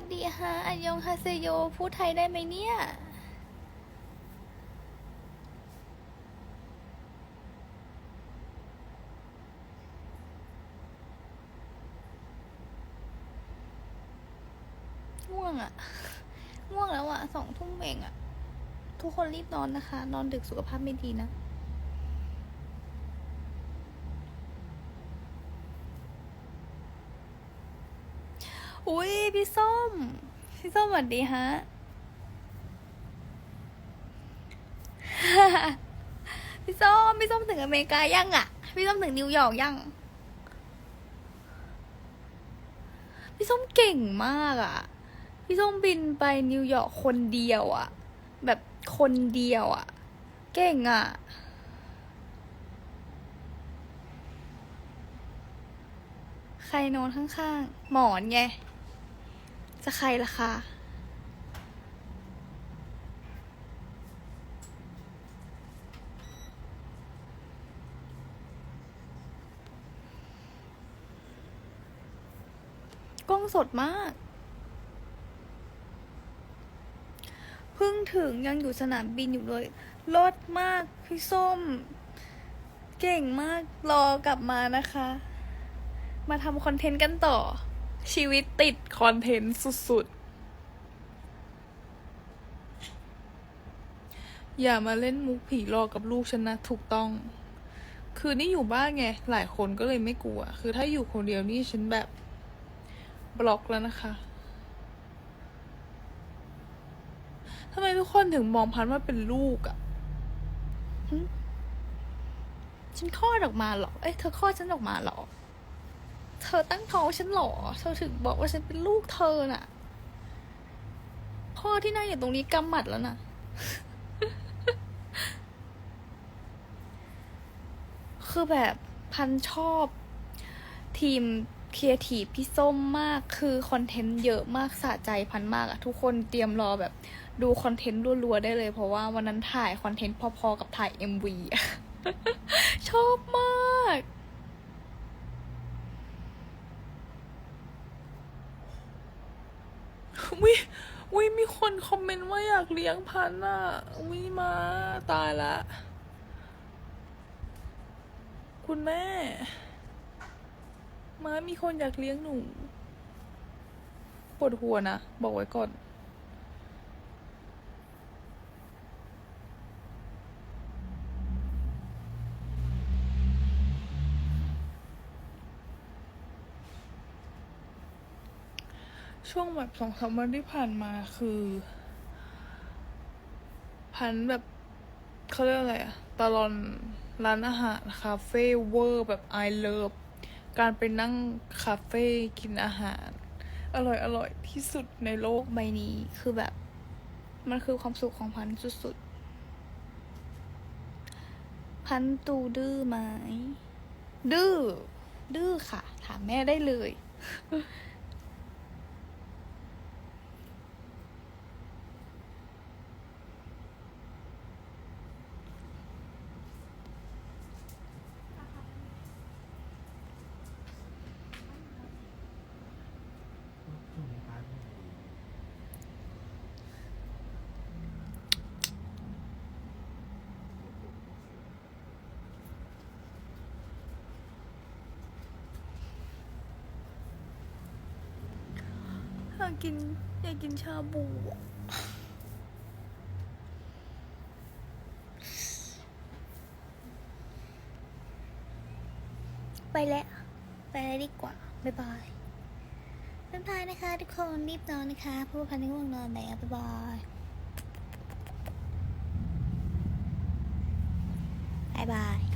สดีฮะอันยองฮาเซโย พูดไทยได้ไหมเนี่ย ง่วงอะง่วงแล้วอะสองทุ่มเองอะทุกคนรีบนอนนะคะ นอนดึกสุขภาพไม่ดีนะ อุ้ยพี่ส้ม พี่ส้มสวัสดีฮะ พี่ส้ม พี่ส้มถึงอเมริกายังอะพี่ส้มถึงนิวยอร์กยัง พี่ส้มเก่งมากอะพี่ส้มบินไปนิวยอร์กคนเดียวอะแบบคนเดียวอะเก่งอะใครนอนข้างๆ หมอนไง จะใครล่ะคะกล้องสดมากเพิ่งถึงยังอยู่สนามบินอยู่เลยรถมากพี่ส้ม เก่งมากรอกลับมานะคะ มาทำคอนเทนต์กันต่อ ชีวิตติดคอนเทนต์สุดๆ อย่ามาเล่นมุกผีหลอกกับลูกฉันนะ ถูกต้อง คือนี่อยู่บ้านไง หลายคนก็เลยไม่กลัว คือถ้าอยู่คนเดียวนี่ฉันแบบ บล็อกแล้วนะคะทำไมทุกคนถึงมองพันว่าเป็นลูกอะหึฉันคลอดออกมาหรอ เอ้ยเธอคลอดฉันออกมาหรอ ธอตั้งท้องฉันหรอ เธอถึงบอกว่าฉันเป็นลูกเธอน่ะ พ่อที่นั่งอยู่ตรงนี้กำหมัดแล้วน่ะ คือแบบพันชอบ ทีมครีเอทีฟพี่ส้มมาก คือคอนเทนต์เยอะมากสะใจพันมากอะทุกคนเตรียมรอแบบดูคอนเทนต์รัวๆได้เลย เพราะว่าวันนั้นถ่ายคอนเทนต์พอๆกับถ่าย MV อะชอบมาก วิวิมีคนคอมเมนต์ว่าอยากเลี้ยงพันธุ์อะวิมาตายละ คุณแม่ มามีคนอยากเลี้ยงหนูปวดหัวนะ บอกไว้ก่อน ช่วงแบบสองสามวันที่ผ่านมาคือพันแบบเขาเรียกอะไรอะตลอนร้านอาหารคาเฟ่เวอร์แบบ I love การไปนั่งคาเฟ่กินอาหาร อร่อยอร่อยที่สุดในโลกใบนี้คือแบบ มันคือความสุขของพันสุดๆ พันตูดื้อไหมดื้อดื้อค่ะ ถามแม่ได้เลย อยา กินอยากกินชาบูอะไปแล้ว ไปแล้วดีกว่า บ๊ายบายบ๊ายบายนะคะ ทุกคนรีบนอนนะคะเพราะว่าพันธุ์ง่วงนอนแล้วบ๊ายบายบ๊ายบาย